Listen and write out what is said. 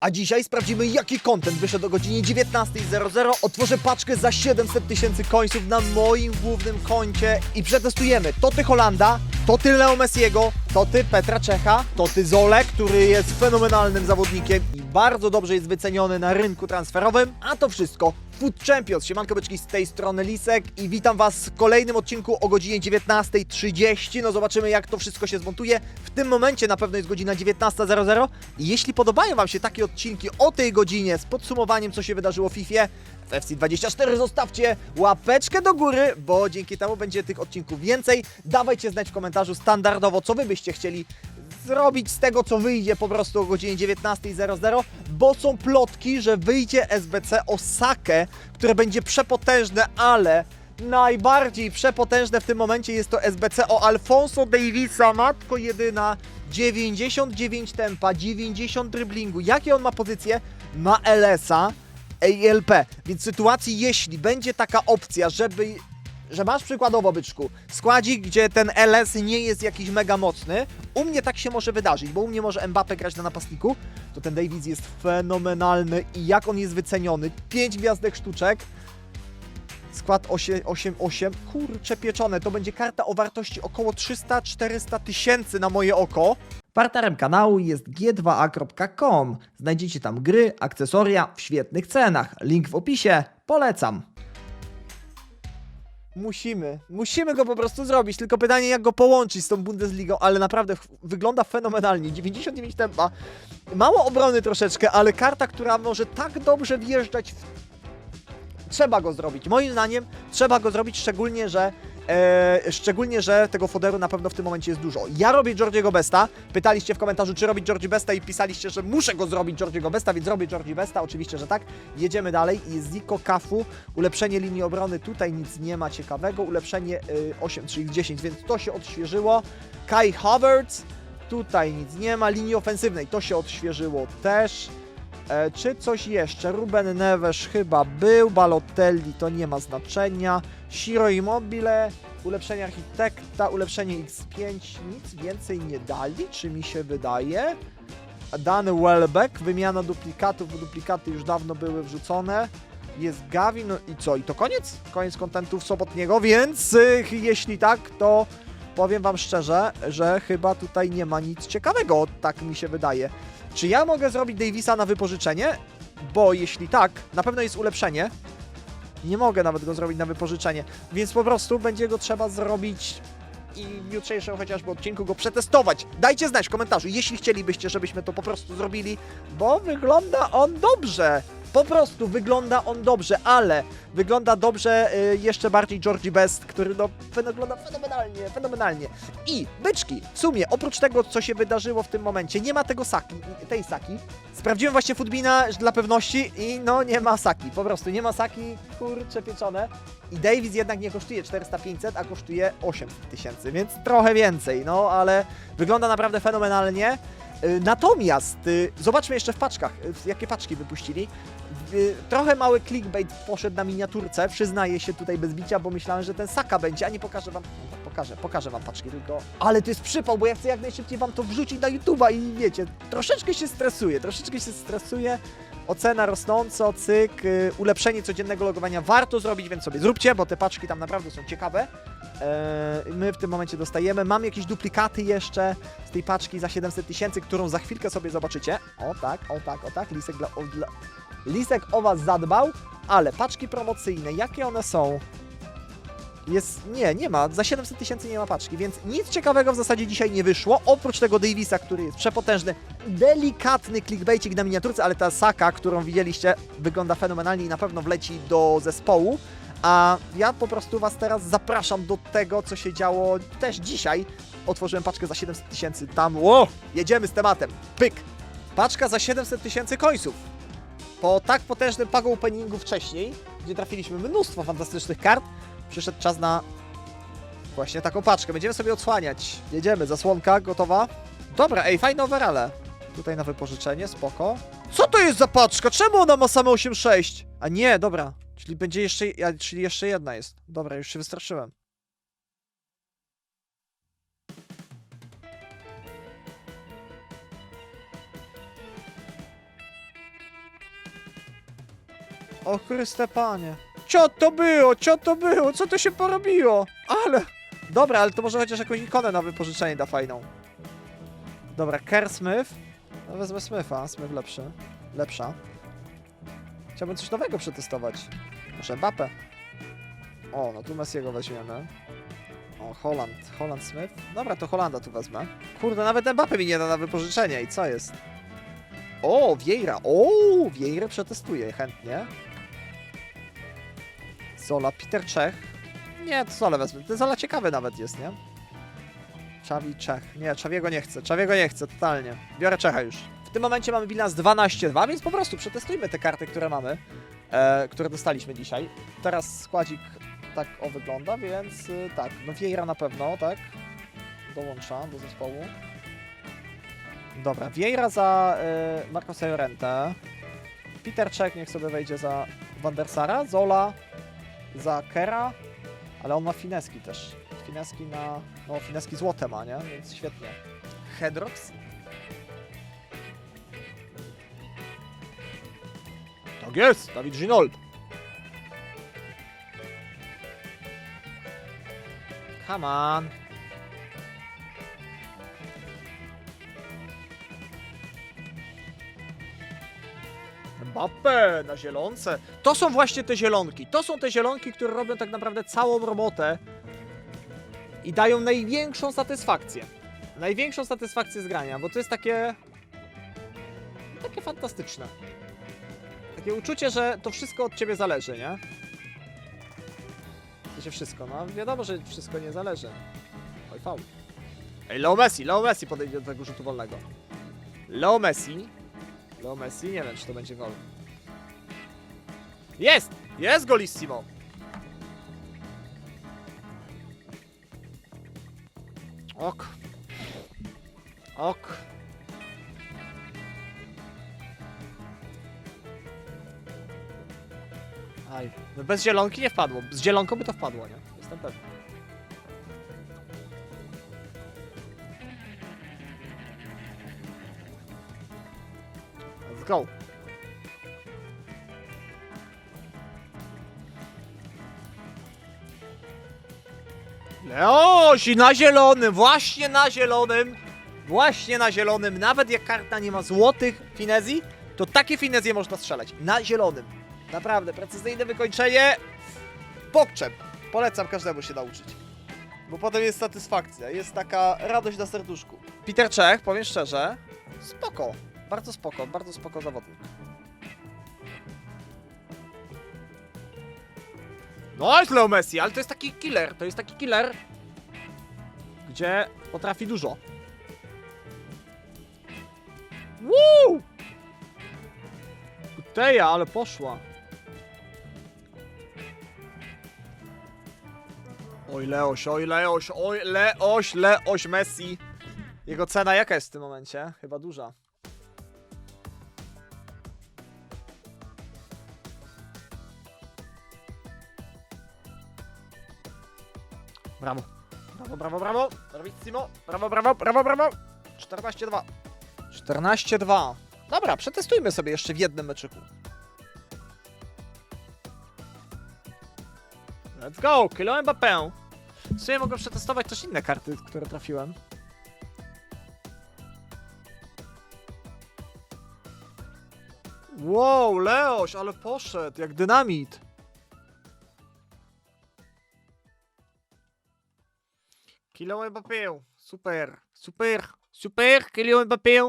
A dzisiaj sprawdzimy, jaki content wyszedł o godzinie 19.00. Otworzę paczkę za 700 tysięcy końców na moim głównym koncie i przetestujemy to ty Holanda, to ty Leo Messiego, to ty Petra Czecha, to ty Zole, który jest fenomenalnym zawodnikiem bardzo dobrze jest wyceniony na rynku transferowym. A to wszystko Food Champions. Siemanko byczki z tej strony Lisek i witam Was w kolejnym odcinku o godzinie 19.30. No zobaczymy jak to wszystko się zmontuje. W tym momencie na pewno jest godzina 19.00 i jeśli podobają Wam się takie odcinki o tej godzinie z podsumowaniem co się wydarzyło w FIFA, w FC24 zostawcie łapeczkę do góry, bo dzięki temu będzie tych odcinków więcej. Dawajcie znać w komentarzu standardowo co Wy byście chcieli zrobić z tego, co wyjdzie po prostu o godzinie 19.00, bo są plotki, że wyjdzie SBC Osakę, które będzie przepotężne, ale najbardziej przepotężne w tym momencie jest to SBC o Alfonso Davisa, matko jedyna, 99 tempa, 90 driblingu. Jakie on ma pozycje? Ma LS-a, ALP. Więc w sytuacji, jeśli będzie taka opcja, żeby że masz przykładowo, byczku, składzik, gdzie ten LS nie jest jakiś mega mocny, u mnie tak się może wydarzyć, bo u mnie może Mbappe grać na napastniku, to ten Davies jest fenomenalny i jak on jest wyceniony, 5 gwiazdek sztuczek, skład 8, 8, 8, kurcze pieczone, to będzie karta o wartości około 300-400 tysięcy na moje oko. Partnerem kanału jest g2a.com. Znajdziecie tam gry, akcesoria w świetnych cenach. Link w opisie. Polecam. Musimy, musimy go po prostu zrobić, tylko pytanie jak go połączyć z tą Bundesligą, ale naprawdę wygląda fenomenalnie, 99 tempa, mało obrony troszeczkę, ale karta, która może tak dobrze wjeżdżać w... Trzeba go zrobić, moim zdaniem trzeba go zrobić, szczególnie, że e, szczególnie, że tego foderu na pewno w tym momencie jest dużo. Ja robię Georgiego Besta, pytaliście w komentarzu, czy robić Georgie Besta i pisaliście, że muszę go zrobić Georgiego Besta, więc robię Georgie Besta, oczywiście, że tak. Jedziemy dalej, jest Ziko Kafu, ulepszenie linii obrony, tutaj nic nie ma ciekawego, ulepszenie y, 8, czyli 10, więc to się odświeżyło. Kai Havertz, tutaj nic nie ma, linii ofensywnej, to się odświeżyło też. E, czy coś jeszcze? Ruben Neves chyba był, Balotelli to nie ma znaczenia. Shiro Immobile, ulepszenie architekta, ulepszenie X5, nic więcej nie dali, czy mi się wydaje? Dany Welbeck, wymiana duplikatów, bo duplikaty już dawno były wrzucone. Jest Gavin, no i co? I to koniec? Koniec kontentów sobotniego, więc y, jeśli tak, to powiem Wam szczerze, że chyba tutaj nie ma nic ciekawego, tak mi się wydaje. Czy ja mogę zrobić Davisa na wypożyczenie? Bo jeśli tak, na pewno jest ulepszenie. Nie mogę nawet go zrobić na wypożyczenie, więc po prostu będzie go trzeba zrobić i w jutrzejszym chociażby odcinku go przetestować. Dajcie znać w komentarzu, jeśli chcielibyście, żebyśmy to po prostu zrobili, bo wygląda on dobrze. Po prostu wygląda on dobrze, ale wygląda dobrze y, jeszcze bardziej Georgie Best, który no wygląda fenomenalnie, fenomenalnie. I byczki, w sumie oprócz tego, co się wydarzyło w tym momencie, nie ma tego saki, tej saki. Sprawdziłem właśnie Footbina dla pewności i no nie ma saki, po prostu nie ma saki, kurcze pieczone. I Davis jednak nie kosztuje 400-500, a kosztuje 800 tysięcy, więc trochę więcej, no ale wygląda naprawdę fenomenalnie. Y, Natomiast y, zobaczmy jeszcze w paczkach, y, jakie paczki wypuścili. Y, Trochę mały clickbait poszedł na miniaturce, przyznaję się tutaj bez bicia, bo myślałem, że ten Saka będzie, a nie pokażę wam, pokażę, pokażę wam paczki tylko. Ale to jest przypał, bo ja chcę jak najszybciej wam to wrzucić na YouTube'a i wiecie, troszeczkę się stresuję, troszeczkę się stresuję. Ocena rosnąco, cyk, y, ulepszenie codziennego logowania warto zrobić, więc sobie zróbcie, bo te paczki tam naprawdę są ciekawe. Eee, my w tym momencie dostajemy. Mam jakieś duplikaty jeszcze z tej paczki za 700 tysięcy, którą za chwilkę sobie zobaczycie. O tak, o tak, o tak, Lisek, dla, o, dla... Lisek o was zadbał, ale paczki promocyjne, jakie one są? Jest, nie, nie ma, za 700 tysięcy nie ma paczki, więc nic ciekawego w zasadzie dzisiaj nie wyszło, oprócz tego Davisa, który jest przepotężny, delikatny clickbaitik na miniaturce, ale ta Saka, którą widzieliście, wygląda fenomenalnie i na pewno wleci do zespołu. A ja po prostu Was teraz zapraszam do tego, co się działo też dzisiaj. Otworzyłem paczkę za 700 tysięcy tam. Ło! Jedziemy z tematem. Pyk! Paczka za 700 tysięcy końców. Po tak potężnym pago openingu wcześniej, gdzie trafiliśmy mnóstwo fantastycznych kart, przyszedł czas na właśnie taką paczkę. Będziemy sobie odsłaniać. Jedziemy, zasłonka gotowa. Dobra, ej, fajne overale. Tutaj na wypożyczenie, spoko. Co to jest za paczka? Czemu ona ma same 8,6? A nie, dobra. Czyli będzie jeszcze, czyli jeszcze jedna jest. Dobra, już się wystraszyłem. O Chryste Panie. Co to było? Co to było? Co to się porobiło? Ale... Dobra, ale to może chociaż jakąś ikonę na wypożyczenie da fajną. Dobra, Kerr Smith. No wezmę Smitha, Smith lepszy. Lepsza. Chciałbym coś nowego przetestować. Może Mbappe. O, no tu Messiego weźmiemy. O, Holland. Holland Smith. Dobra, to Holanda tu wezmę. Kurde, nawet Mbappe mi nie da na wypożyczenie. I co jest? O, Vieira. O, Vieira przetestuję chętnie. Zola, Peter Czech. Nie, to Zola wezmę. Ten Zola ciekawy nawet jest, nie? Czawi Czech. Nie, Czawiego nie chcę. Czawiego nie chcę, totalnie. Biorę Czecha już. W tym momencie mamy bilans 12-2, więc po prostu przetestujmy te karty, które mamy, e, które dostaliśmy dzisiaj. Teraz składzik tak o wygląda, więc y, tak, no Vieira na pewno, tak? Dołącza do zespołu. Dobra, Vieira za y, Marcosa Llorente. Peter Czech niech sobie wejdzie za Van der Sara. Zola za Kera, ale on ma Fineski też. Fineski na... no Fineski złote ma, nie? Więc świetnie. Hedrox. Tak jest, Dawid Ginold. Come on. Mbappe na zielonce. To są właśnie te zielonki. To są te zielonki, które robią tak naprawdę całą robotę i dają największą satysfakcję. Największą satysfakcję z grania, bo to jest takie takie fantastyczne. Takie uczucie, że to wszystko od ciebie zależy, nie? To się wszystko, no wiadomo, że wszystko nie zależy. Oj, faul. Ej, Leo Messi, Leo Messi podejdzie do tego rzutu wolnego. Leo Messi. Leo Messi, nie wiem, czy to będzie gol. Jest! Jest golissimo! Ok. Ok. Aj, no bez zielonki nie wpadło. Z zielonką by to wpadło, nie? Jestem pewny. Go. Leosi na zielonym, właśnie na zielonym, właśnie na zielonym, nawet jak karta nie ma złotych finezji, to takie finezje można strzelać, na zielonym. Naprawdę, precyzyjne wykończenie, pokczep. Polecam każdemu się nauczyć. Bo potem jest satysfakcja, jest taka radość na serduszku. Peter Czech, powiem szczerze, spoko, bardzo spoko, bardzo spoko zawodnik. No, jest Leo Messi, ale to jest taki killer, to jest taki killer, gdzie potrafi dużo. Woo! Teja, ale poszła. Oj Leoś, oj Leoś, oj Leoś, Leoś Messi. Jego cena jaka jest w tym momencie? Chyba duża. Brawo. Brawo, brawo, brawo. Bravissimo. Brawo, brawo, brawo, brawo. 14-2. 14-2. Dobra, przetestujmy sobie jeszcze w jednym meczyku. Let's go, Kylo Mbappé. W sumie mogę przetestować też inne karty, które trafiłem. Wow, Leoś, ale poszedł, jak dynamit. Kylo Mbappé, super, super, super, Kylo Mbappé.